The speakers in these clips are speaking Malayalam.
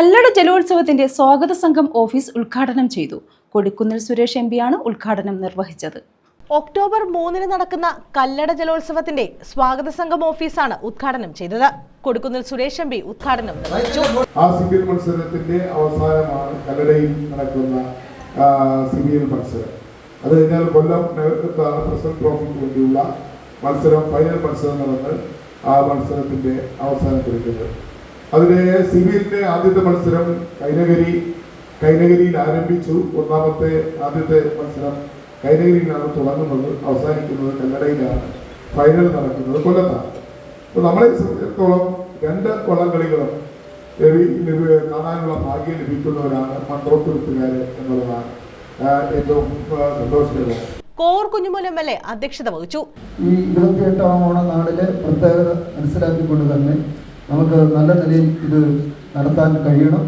കല്ലട ജലോത്സവത്തിന്റെ സ്വാഗത സംഘം ഓഫീസ് ഉദ്ഘാടനം ചെയ്തു. കൊടിക്കുന്നിൽ സുരേഷ് എം ആണ് ഉദ്ഘാടനം നിർവഹിച്ചത്. ഒക്ടോബർ മൂന്നിന് നടക്കുന്ന കല്ലട ജലോത്സവത്തിന്റെ സ്വാഗത സംഘം ഓഫീസാണ് ഉദ്ഘാടനം ചെയ്തത്. കൊടുക്കുന്നിൽ സുരേഷ് എം പി ഉദ്ഘാടനം നിർവഹിച്ചു ആ സിവിൽ മത്സരത്തിന്റെ അവസാനമാണ് കല്ലടയിൽ നടക്കുന്ന സിവിൽ മത്സരം. അത് കഴിഞ്ഞാൽ കൊല്ലം പ്രസിഡന്റ് ട്രോഫിക്ക് വേണ്ടിയുള്ള മത്സരം ഫൈനൽ മത്സരം നടന്ന് ആ മത്സരത്തിന്റെ അവസാനം കുറിക്കുന്നത് അതിലെ സിവിലിന്റെ ആദ്യത്തെ മത്സരം കൈനഗരി കൈനഗരിയിൽ ആരംഭിച്ചു. ഒന്നാമത്തെ ആദ്യത്തെ മത്സരം കൈനഗരിയിലാണ് തുടങ്ങുന്നത്. അവസാനിക്കുന്നത് കല്ലടയിലാണ് ഫൈനൽ നടക്കുന്നത് കൊല്ലത്താണ്. അപ്പോൾ നമ്മളെ സംബന്ധിച്ചിടത്തോളം രണ്ട് വള്ളംകളികളും കാണാനുള്ള ഭാഗ്യം ലഭിക്കുന്നവരാണ് മൺട്രോത്തുരുത്തുകാര് എന്നുള്ളതാണ് ഏറ്റവും സന്തോഷകരം Kovoor Kunjumon M L A അധ്യക്ഷത വഹിച്ചു. ഈ ഇരുപത്തിയെട്ടാം ഓണനാളിലെ പ്രത്യേകത മനസ്സിലാക്കിക്കൊണ്ട് തന്നെ നമുക്ക് നല്ല നിലയിൽ ഇത് നടത്താൻ കഴിയണം.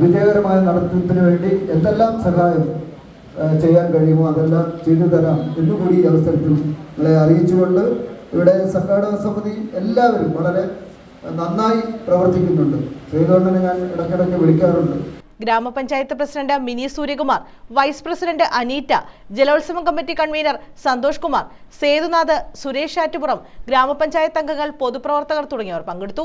വിജയകരമായ നടത്തിപ്പിന് വേണ്ടി എന്തെല്ലാം സഹായം ചെയ്യാൻ കഴിയുമോ അതെല്ലാം ചെയ്തു തരാം എന്നുകൂടി ഈ അവസരത്തിൽ നിങ്ങളെ അറിയിച്ചുകൊണ്ട് ഇവിടെ സംഘാടക സമിതി എല്ലാവരും വളരെ നന്നായി പ്രവർത്തിക്കുന്നുണ്ട്. ശ്രീധോണ്ണനെ ഞാൻ ഇടയ്ക്കിടയ്ക്ക് വിളിക്കാറുണ്ട്. Gramapanchayat president Mini Suryakumar vice president Aneetta ജലോത്സവം കമ്മിറ്റി കൺവീനർ സന്തോഷ് കുമാർ സേതുനാഥ് സുരേഷ് ആറ്റുപുറം ഗ്രാമപഞ്ചായത്ത് അംഗങ്ങൾ പൊതുപ്രവർത്തകർ തുടങ്ങിയവർ പങ്കെടുത്തു.